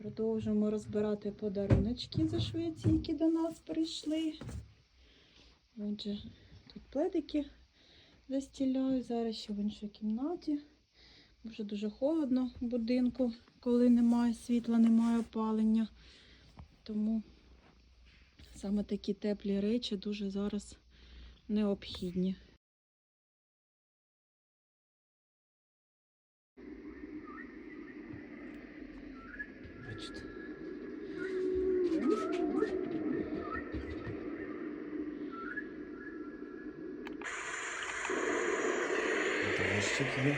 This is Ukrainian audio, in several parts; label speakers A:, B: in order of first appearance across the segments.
A: Продовжуємо розбирати подаруночки зі Швеції, які до нас прийшли. Отже, тут пледики застіляю. Зараз ще в іншій кімнаті. Вже дуже холодно в будинку, коли немає світла, немає опалення. Тому саме такі теплі речі дуже зараз необхідні. Бачите.
B: Дощик є.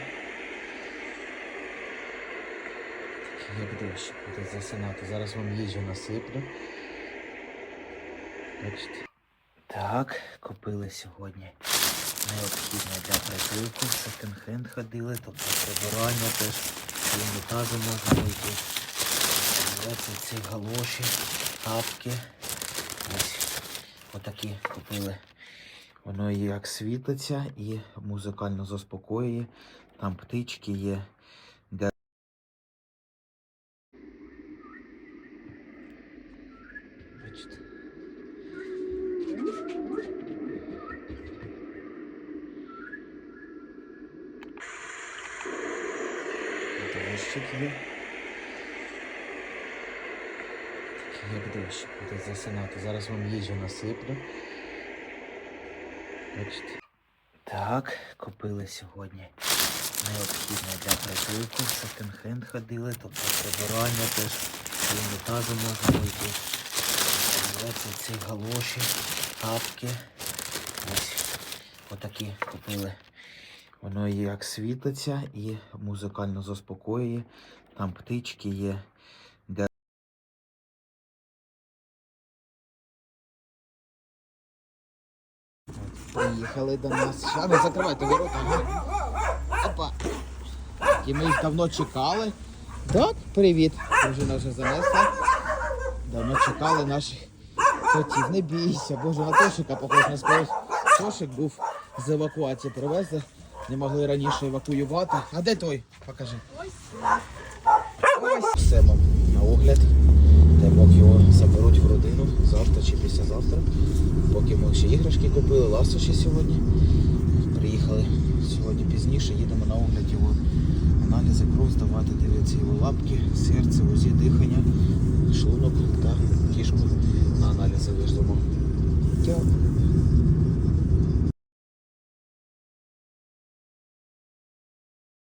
B: Як дощик буде засинати. Зараз вам їжу насиплю. Бачите. Так, купили сьогодні необхідне для притулку. Секонд-хенд ходили, тобто прибирання теж і унітазу можна вийти. Ось ці галоші, тапки. Ось отакі купили. Воно як світиться і музикально заспокоює. Там птички є. Де... Бачите. Є. як дощик буде засинати. Зараз вам їжу насиплю. Бачите. Так, купили сьогодні необхідне для. Секонд-хенд ходили, тобто прибирання теж унітазу можна вийти. Ось ці галоші, тапки. Ось отакі купили. Воно як світиться і музикально заспокоює. Там птички є. Приїхали до нас. Ще не закривайте ворота. Опа. І ми їх давно чекали. Так, привіт. Дружина вже занесла. Давно чекали наших котів. Не бійся, боже, на Тошика похож на скорос. Тошик був з евакуації привезли. Не могли раніше евакуювати. А де той? Покажи. Ось. Все вам на огляд. Дай Бог його заберуть в родину завтра чи післязавтра. Поки ми ще іграшки купили, ласощі сьогодні. Приїхали сьогодні пізніше, їдемо на огляд його аналізи, кров здавати, дивитися його лапки, серце, УЗІ, дихання, шлунок та кішку на аналізи виждемо.